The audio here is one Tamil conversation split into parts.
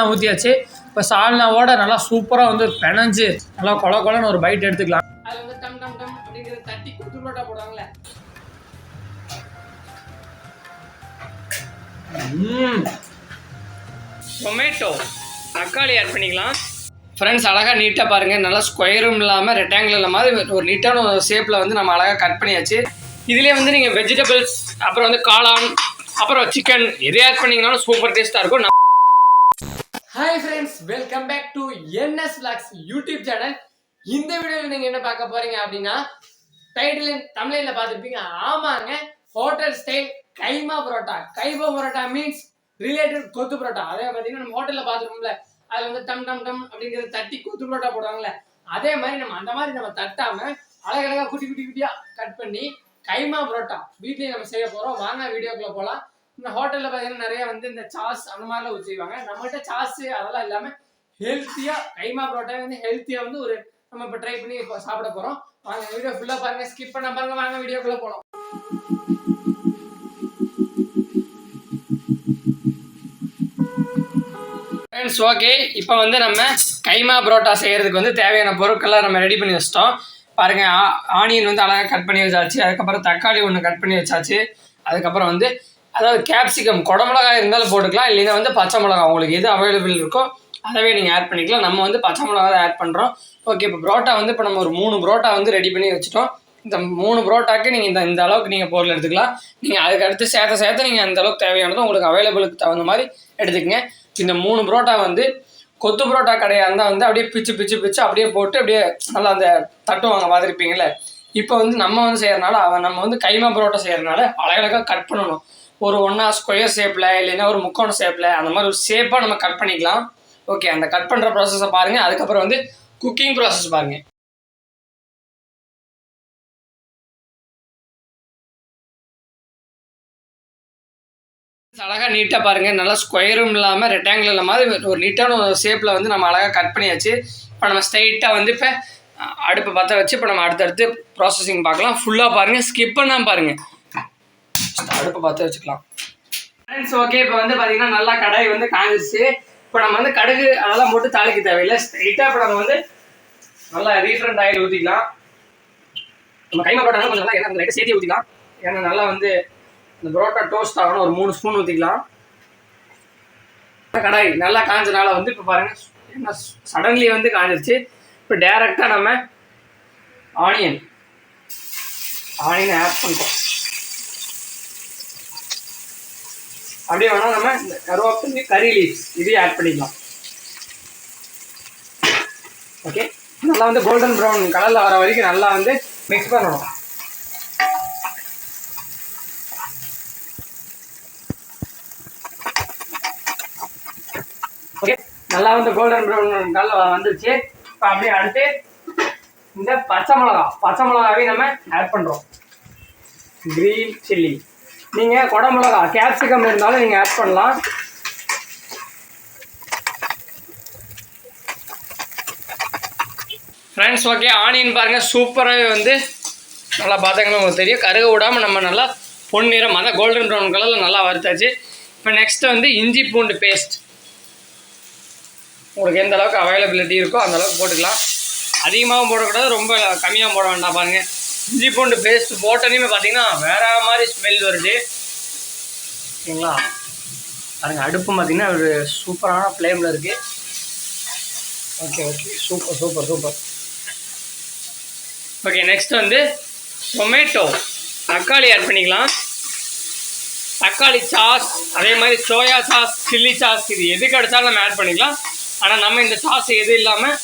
சால்னா ஊற்றியாச்சு இப்போ சால்னாவோட நல்லா சூப்பராக வந்து பிணைஞ்சு நல்லா கொல கொலன்னு ஒரு பைட் எடுத்துக்கலாம். அதில் வந்து டம் டம் டம் அப்படிங்கிறது தட்டி குத்து புரோட்டா போடுவாங்களே. டொமேட்டோ தக்காளி ஆட் பண்ணிக்கலாம். ஃப்ரெண்ட்ஸ் அழகாக நீட்டாக பாருங்கள் நல்லா ஸ்கொயரும் இல்லாமல் ரெக்டாங்கிள் இல்லாமல் ஒரு நீட்டான ஒரு ஷேப்பில் வந்து நம்ம அழகாக கட் பண்ணியாச்சு. இதுலேயே வந்து நீங்கள் வெஜிடபிள்ஸ் அப்புறம் வந்து காளான் அப்புறம் சிக்கன் எது ஆட் பண்ணிங்கனாலும் சூப்பர் டேஸ்ட்டாக இருக்கும். Hi friends welcome back to NS blogs YouTube channel இந்த வீடியோவில் நீங்கள் என்ன பார்க்க போறீங்க அப்படின்னா டைட்டில் தமிழில் பார்த்துருப்பீங்க. ஆமாங்க hotel style keema parotta. Keema parotta means related kothu parotta. அதே பார்த்தீங்கன்னா நம்ம ஹோட்டலில் பார்த்துருப்போம்ல அதில் வந்து டம் டம் டம் அப்படிங்கிறது தட்டி கொத்து பரோட்டா போடுவாங்கல்ல அதே மாதிரி நம்ம அந்த மாதிரி நம்ம தட்டாம அழகழகா குட்டி குட்டி குட்டியாக கட் பண்ணி கைமா பரோட்டா வீட்லேயே நம்ம செய்ய போகிறோம் வாங்க வீடியோக்குள்ளே போகலாம் இந்த ஹோட்டல்ல பாத்தீங்கன்னா நிறைய வந்து இந்த சாஸ் அந்த மாதிரிலாம் ஊற்றிவாங்க நம்மகிட்ட சாஸ் அதெல்லாம் இல்லாம ஹெல்த்தியா கைமா பரோட்டா வந்து ஹெல்த்தியா வந்து ஒரு நம்ம இப்போ ட்ரை பண்ணி இப்போ சாப்பிட போறோம். வாங்க வீடியோ ஃபுல்லா பாருங்க. ஸ்கிப் பண்ண பாருங்க. வாங்க வீடியோக்குள்ள போலாம். ஃப்ரெண்ட்ஸ் ஓகே இப்போ வந்து நம்ம கைமா புரோட்டா செய்கிறதுக்கு வந்து தேவையான பொருட்கள்லாம் நம்ம ரெடி பண்ணி வச்சிட்டோம். பாருங்க ஆ- ஆனியன் வந்து அழகாக கட் பண்ணி வச்சாச்சு. அதுக்கப்புறம் தக்காளி ஒன்று கட் பண்ணி வச்சாச்சு. அதுக்கப்புறம் வந்து அதாவது கேப்சிகம் குடமிளகாய் இருந்தாலும் போட்டுக்கலாம் இல்லைன்னா வந்து பச்சை மிளகா உங்களுக்கு எது அவைலபிள் இருக்கோ அதவே நீங்கள் ஆட் பண்ணிக்கலாம். நம்ம வந்து பச்சை மிளகா தான் ஆட் பண்ணுறோம் ஓகே இப்போ புரோட்டா வந்து இப்போ நம்ம ஒரு மூணு புரோட்டா வந்து ரெடி பண்ணி வச்சுட்டோம். இந்த மூணு புரோட்டாக்கு நீங்கள் இந்த இந்த அளவுக்கு நீங்கள் பொருள் எடுத்துக்கலாம். நீங்கள் அதுக்கு அடுத்து சேர்த்த சேர்த்து நீங்கள் அந்த அளவுக்கு தேவையானதும் உங்களுக்கு அவைலபிளுக்கு தகுந்த மாதிரி எடுத்துக்கங்க. இந்த மூணு புரோட்டா வந்து கொத்து புரோட்டா கடையாக இருந்தால் வந்து அப்படியே பிச்சு பிச்சு பிச்சு அப்படியே போட்டு அப்படியே நல்லா அந்த தட்டுவாங்க பார்த்துருப்பீங்களே இப்போ வந்து நம்ம வந்து செய்யறதுனால அவன் நம்ம வந்து கைமா புரோட்டா செய்யறதுனால அழகழகாக கட் பண்ணணும். ஒரு ஒன்றா ஸ்கொயர் ஷேப்பில் இல்லைன்னா ஒரு முக்கோண ஷேப்பில் அந்த மாதிரி ஒரு ஷேப்பாக நம்ம கட் பண்ணிக்கலாம். ஓகே அந்த கட் பண்ணுற ப்ராசஸை பாருங்கள் அதுக்கப்புறம் வந்து குக்கிங் ப்ராசஸ் பாருங்கள் அழகாக நீட்டாக பாருங்கள் நல்லா ஸ்கொயரும் இல்லாமல் ரெக்டாங்கிள் இல்லாமல் ஒரு நீட்டான ஒரு ஷேப்பில் வந்து நம்ம அழகாக கட் பண்ணியாச்சு. இப்போ நம்ம ஸ்ட்ரைட்டாக வந்து இப்போ அடுப்பு பற்ற வச்சு இப்போ நம்ம அடுத்தடுத்து ப்ராசஸிங் பார்க்கலாம். ஃபுல்லாக பாருங்கள் ஸ்கிப் பண்ணாமல் பாருங்கள் அடுப்பை பார்த்து வச்சுக்கலாம். ஃப்ரெண்ட்ஸ் ஓகே இப்போ வந்து பார்த்தீங்கன்னா நல்லா கடாய் வந்து காஞ்சிச்சு இப்போ நம்ம வந்து கடுகு அதெல்லாம் போட்டு தாளிக்க தேவையில்லை. ஸ்ட்ரைட்டாக இப்போ நம்ம வந்து நல்லா ரீஃப்ரெண்ட் ஆயில் ஊற்றிக்கலாம் நம்ம கைமா போட்டாலும் கொஞ்சம் நல்லா எண்ணெய் லைட்டாக சேர்த்து ஊற்றிக்கலாம் ஏன்னா நல்லா வந்து இந்த புரோட்டா டோஸ்ட் ஆகணும். ஒரு மூணு ஸ்பூன் ஊற்றிக்கலாம் கடாய் நல்லா காஞ்சனால வந்து இப்போ பாருங்கள் என்ன சடன்லி வந்து காஞ்சிருச்சு. இப்போ டேரெக்டாக நம்ம ஆனியன் ஆனியனை ஆட் பண்ணுறோம் அப்படியே வேணால் நம்ம இந்த கருவேப்பிலை கறி லீவ்ஸ் இதையும் ஆட் பண்ணிக்கலாம். ஓகே நல்லா வந்து கோல்டன் ப்ரௌன் கலரில் வர வரைக்கும் நல்லா வந்து மிக்ஸ் பண்ணணும். ஓகே நல்லா வந்து கோல்டன் ப்ரௌன் கலர் வந்துருச்சு. இப்போ அப்படியே அடுத்து இந்த பச்சை மிளகா பச்சை மிளகாவே நம்ம ஆட் பண்ணுறோம் க்ரீன் சில்லி நீங்கள் குடமிளகா கேப்சிகம் இருந்தாலும் நீங்கள் ஆட் பண்ணலாம். ஃப்ரெண்ட்ஸ் ஓகே ஆனியன் பாருங்கள் சூப்பராகவே வந்து நல்லா பார்த்தாங்கன்னா உங்களுக்கு தெரியும். கருக விடாமல் நம்ம நல்லா பொன்னிறம் அதான் கோல்டன் ப்ரௌன் கலரில் நல்லா வறுத்தாச்சு. இப்போ நெக்ஸ்ட்டு வந்து இஞ்சி பூண்டு பேஸ்ட் உங்களுக்கு எந்த அளவுக்கு அவைலபிலிட்டி இருக்கோ அந்த அளவுக்கு போட்டுக்கலாம். அதிகமாகவும் போடக்கூடாது ரொம்ப கம்மியாக போட வேண்டாம் பாருங்கள் இஞ்சி பூண்டு பேஸ்ட் போட்டனையுமே பார்த்தீங்கன்னா வேற மாதிரி ஸ்மெல் வருது. ஓகேங்களா பாருங்கள் அடுப்பு பார்த்தீங்கன்னா ஒரு சூப்பரான ஃப்ளேமில் இருக்குது okay okay super super super. Okay next வந்து டொமேட்டோ தக்காளி ஆட் பண்ணிக்கலாம். தக்காளி சாஸ் அதே மாதிரி சோயா சாஸ் சில்லி சாஸ் இது எது கிடைச்சாலும் நம்ம ஆட் பண்ணிக்கலாம். ஆனால் நம்ம இந்த சாஸ் எது இல்லாமல்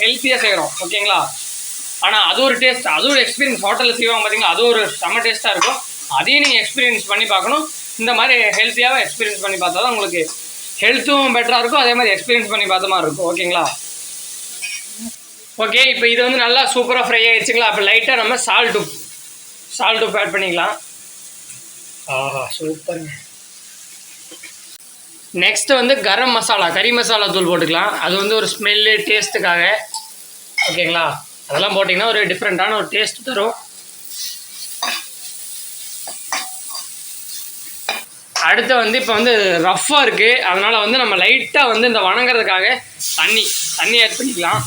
ஹெல்த்தியாக செய்கிறோம் ஓகேங்களா ஆனால் அது ஒரு டேஸ்ட் அது ஒரு எக்ஸ்பீரியன்ஸ் ஹோட்டலில் செய்வாங்க பார்த்தீங்கன்னா அது ஒரு செம்ம டேஸ்ட்டாக இருக்கும். அதையும் நீங்கள் எக்ஸ்பீரியன்ஸ் பண்ணி பார்க்கணும். இந்த மாதிரி ஹெல்த்தியாக எக்ஸ்பீரியன்ஸ் பண்ணி பார்த்தா தான் உங்களுக்கு ஹெல்த்தும் பெட்டராக இருக்கும். அதே மாதிரி எக்ஸ்பீரியன்ஸ் பண்ணி பார்த்த மாதிரி இருக்கும். ஓகேங்களா ஓகே இப்போ இது வந்து நல்லா சூப்பராக ஃப்ரை ஆயிடுச்சுங்களா? அப்போ லைட்டாக நம்ம சால்ட் உப்பு சால்ட் உப்பு ஆட் பண்ணிக்கலாம். ஆஹா சூப்பருங்க நெக்ஸ்ட் வந்து கரம் மசாலா கறி மசாலா தூள் போட்டுக்கலாம். அது வந்து ஒரு ஸ்மெல்லு டேஸ்ட்டுக்காக ஓகேங்களா அதெல்லாம் போட்டிங்கன்னா ஒரு டிஃப்ரெண்ட்டான ஒரு டேஸ்ட் தரும். அடுத்து வந்து இப்போ வந்து ரஃப்பாக இருக்குது அதனால் வந்து நம்ம லைட்டாக வந்து இந்த வணங்குறதுக்காக தண்ணி தண்ணி ஆட் பண்ணிக்கலாம்.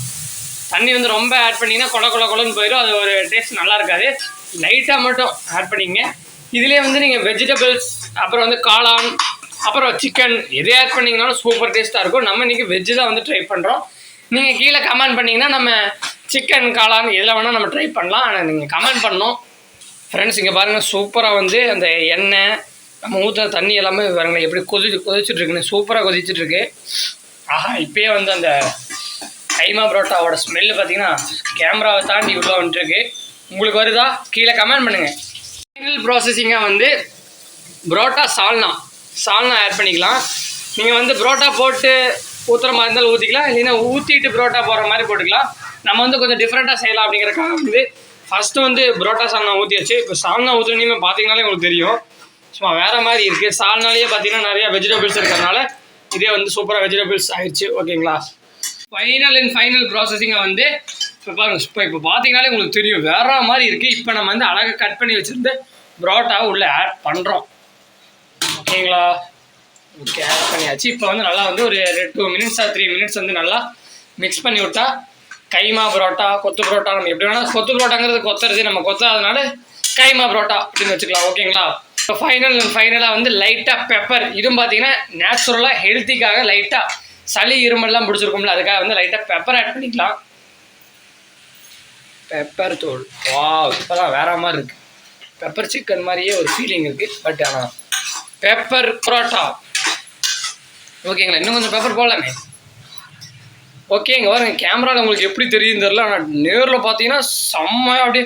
தண்ணி வந்து ரொம்ப ஆட் பண்ணிங்கன்னா கொல கொல கொலன்னு போயிடும் அது ஒரு டேஸ்ட் நல்லா இருக்காது. லைட்டாக மட்டும் ஆட் பண்ணிங்க. இதுலேயே வந்து நீங்கள் வெஜிடபிள்ஸ் அப்புறம் வந்து காளான் அப்புறம் சிக்கன் எது ஆட் பண்ணிங்கனாலும் சூப்பர் டேஸ்ட்டாக இருக்கும். நம்ம இன்றைக்கி வெஜ்ஜு தான் வந்து ட்ரை பண்ணுறோம் நீங்கள் கீழே கமெண்ட் பண்ணிங்கன்னா நம்ம சிக்கன் காளான் எதில் வேணால் நம்ம ட்ரை பண்ணலாம். ஆனால் நீங்கள் கமெண்ட் பண்ணோம் ஃப்ரெண்ட்ஸ் இங்கே பாருங்கள் சூப்பராக வந்து அந்த எண்ணெய் நம்ம ஊற்றுற தண்ணி எல்லாமே பாருங்களேன் எப்படி கொதிச்சு கொதிச்சுட்ருக்குன்னு சூப்பராக கொதிச்சுட்ருக்கு ஆஹா இப்போயே வந்து அந்த கைமா பரோட்டாவோட ஸ்மெல்லு பார்த்தீங்கன்னா கேமராவை தாண்டி இவ்வளோ வந்துட்டுருக்கு. உங்களுக்கு வருதா? கீழே கமெண்ட் பண்ணுங்கள் ஃபைனல் ப்ராசஸிங்காக வந்து புரோட்டா சால்னா. சால்னா ஆட் பண்ணிக்கலாம். நீங்கள் வந்து புரோட்டா போட்டு ஊற்றுற மாதிரி இருந்தாலும் ஊற்றிக்கலாம் இல்லைன்னா ஊற்றிட்டு புரோட்டா போடுற மாதிரி போட்டுக்கலாம். நம்ம வந்து கொஞ்சம் டிஃப்ரெண்ட்டாக செய்யலாம் அப்படிங்கிறக்காக வந்து ஃபஸ்ட்டு வந்து புரோட்டா சால்னா ஊற்றியாச்சு இப்போ சால்னா ஊற்றுனீங்க பார்த்தீங்கனாலே உங்களுக்கு தெரியும். சும்மா வேறு மாதிரி இருக்குது சால்னாலேயே பார்த்தீங்கன்னா நிறைய வெஜிடபிள்ஸ் இருக்கிறதுனால இதே வந்து சூப்பராக வெஜிடபிள்ஸ் ஆயிடுச்சு ஓகேங்களா? ஃபைனல் அண்ட் ஃபைனல் ப்ராசஸிங்கை வந்து இப்போ பாருங்க இப்போ இப்போ பார்த்தீங்கனாலே உங்களுக்கு தெரியும். வேற மாதிரி இருக்குது இப்போ நம்ம வந்து அழகாக கட் பண்ணி வச்சுருந்து புரோட்டாவை உள்ளே ஆட் பண்ணுறோம் ஓகேங்களா? ஓகே ஆட் பண்ணியாச்சு. இப்போ வந்து நல்லா வந்து ஒரு two minutes or three minutes வந்து நல்லா மிக்ஸ் பண்ணி விட்டா கைமா பரோட்டா கொத்து பரோட்டா நம்ம எப்படி வேணால் கொத்து பரோட்டாங்கிறது கொத்துறது நம்ம கொத்தாதனால கைமா பரோட்டா அப்படின்னு வச்சுக்கலாம் ஓகேங்களா இப்போ ஃபைனல் ஃபைனலாக வந்து லைட்டாக பெப்பர் இதுவும் பார்த்தீங்கன்னா நேச்சுரலாக ஹெல்த்திக்காக லைட்டாக சளி இருமல்லாம் பிடிச்சிருக்கும்ல அதுக்காக வந்து லைட்டாக பெப்பர் ஆட் பண்ணிக்கலாம். பெப்பர் தூள் வா இப்போதான் வேற மாதிரி இருக்குது பெப்பர் சிக்கன் மாதிரியே ஒரு ஃபீலிங் இருக்குது பட் ஆனால் பெப்பர் பரோட்டா. ஓகேங்களா இன்னும் கொஞ்சம் பேப்பர் போடலாமே. ஓகேங்க இங்கே பாருங்க கேமராவில் உங்களுக்கு எப்படி தெரியும் தெரியல ஆனால் நேரில் பார்த்தீங்கன்னா செம்மையாக அப்படியே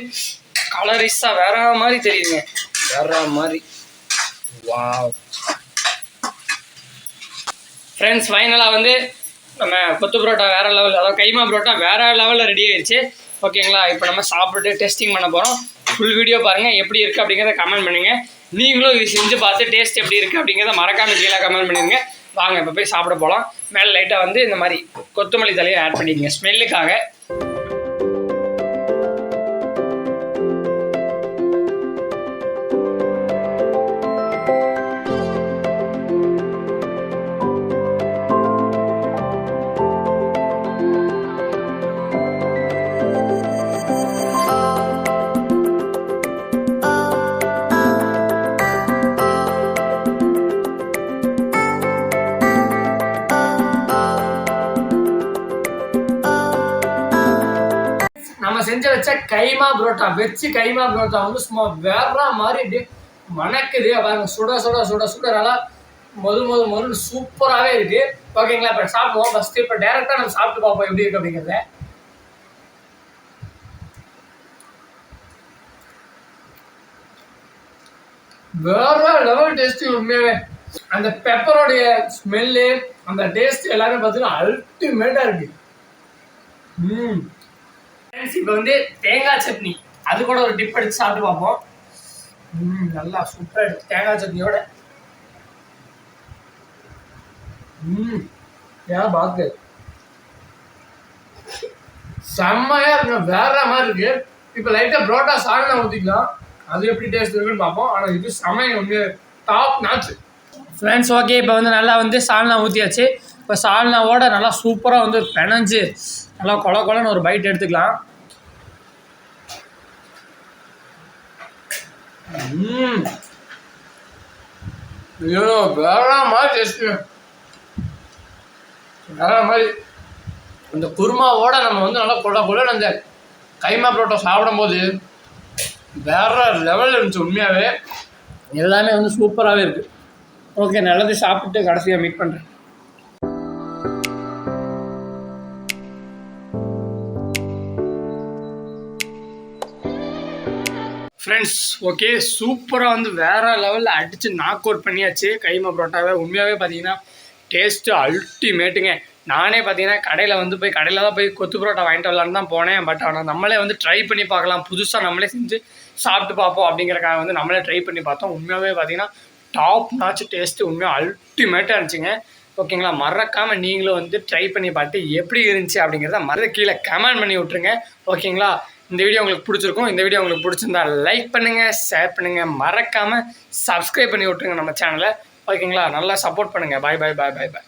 கலரிஸாக வேற மாதிரி தெரியுதுங்க. வேற மாதிரி. வாவ் ஃப்ரெண்ட்ஸ் ஃபைனலாக வந்து நம்ம கொத்து பரோட்டா வேற லெவல் அதாவது கைமா புரோட்டா வேறு லெவலில் ரெடி ஆயிடுச்சு ஓகேங்களா இப்போ நம்ம சாப்பிட்டு டெஸ்டிங் பண்ண போகிறோம் ஃபுல் வீடியோ பாருங்கள் எப்படி இருக்குது அப்படிங்கிறத கமெண்ட் பண்ணுங்கள் நீங்களும் இது செஞ்சு பார்த்து டேஸ்ட் எப்படி இருக்குது அப்படிங்கிறத மறக்காம கீழே கமெண்ட் பண்ணுங்க வாங்க இப்போ போய் சாப்பிட போகலாம் மேலே லைட்டாக வந்து இந்த மாதிரி கொத்தமல்லி தலையை ஆட் பண்ணிக்கங்க. ஸ்மெல்லுக்காக கைமா புரோட்டா வச்சு கைமா புரோட்டா வந்து சும்மா வேற மாதிரி மணக்குது பாருங்க சுட சுட சுட சுட நல்லா மொது மொது மொதல் சூப்பராகவே இருக்கு. ஓகேங்களா இப்போ சாப்பிடுவோம். ஃபஸ்ட்டு இப்போ டேரெக்டாக நம்ம சாப்பிட்டு பார்ப்போம் எப்படி இருக்கு அப்படிங்கிறத. வேற லெவல் டேஸ்ட் உண்மையாவே. அந்த பெப்பரோடைய ஸ்மெல்லு அந்த டேஸ்ட் எல்லாமே பார்த்தீங்கன்னா அல்டிமேட்டாக இருக்கு. ம். இப்போ வந்து தேங்காய் சட்னி. அது கூட ஒரு டிப் எடுத்து சாப்பிட்டு பார்ப்போம். ம் நல்லா சூப்பராக இருக்கு. தேங்காய் சட்னியோட. ம் ஏன் பாக்கு செம்மையா இருக்கு. வேற மாதிரி இருக்கு. இப்போ லைட்டாக புரோட்டா சால்னா ஊற்றிக்கலாம் அது எப்படி டேஸ்ட் இருக்குன்னு பார்ப்போம். ஆனால் இது செம்மைய வந்து டாப் நாச்சு ஃப்ரெண்ட்ஸ் ஓகே இப்போ வந்து நல்லா வந்து சால்னா ஊற்றியாச்சு இப்போ சால்னாவோட நல்லா சூப்பராக வந்து பிணைஞ்சு நல்லா கொல கொலன்னு ஒரு பைட் எடுத்துக்கலாம். ஐயோ வேற மாதிரி டேஸ்ட்டு வேற மாதிரி. அந்த குருமாவோட நம்ம வந்து நல்லா கொள்ள கொள்ள அந்த கைமா புரோட்டா சாப்பிடும்போது வேற லெவலில் இருந்துச்சு உண்மையாகவே எல்லாமே வந்து சூப்பராகவே இருக்குது ஓகே நல்லது சாப்பிட்டு கடைசியாக மீட் பண்ணுறேன் ஃப்ரெண்ட்ஸ் ஓகே சூப்பராக வந்து வேறு லெவலில் அடித்து நாக் அவுட் பண்ணியாச்சு. கைமா பரோட்டாவை. உண்மையாகவே பார்த்தீங்கன்னா டேஸ்ட்டு அல்டிமேட்டுங்க நானே பார்த்தீங்கன்னா கடையில் வந்து போய் கடையில் தான் போய் கொத்து பரோட்டா வாங்கிட்டு வரலான்னு தான் போனேன். பட் ஆனால் நம்மளே வந்து ட்ரை பண்ணி பார்க்கலாம். புதுசாக நம்மளே செஞ்சு சாப்பிட்டு பார்ப்போம் அப்படிங்கிறக்காக வந்து நம்மளே ட்ரை பண்ணி பார்த்தோம். உண்மையாகவே பார்த்தீங்கன்னா டாப் நாச்சு டேஸ்ட்டு உண்மையாக அல்டிமேட்டாக இருந்துச்சுங்க. ஓகேங்களா மறக்காமல் நீங்களும் வந்து ட்ரை பண்ணி பார்த்து எப்படி இருந்துச்சு அப்படிங்கிறத மறந்து கீழே கமெண்ட் பண்ணி விட்ருங்க ஓகேங்களா இந்த வீடியோ உங்களுக்கு பிடிச்சிருக்கும். இந்த வீடியோ உங்களுக்கு பிடிச்சிருந்தா லைக் பண்ணுங்கள் ஷேர் பண்ணுங்கள் மறக்காமல் சப்ஸ்கிரைப் பண்ணி விட்ருங்க நம்ம சேனலை ஓகேங்களா நல்லா சப்போர்ட் பண்ணுங்கள் பாய் பாய் பாய் பாய் பாய்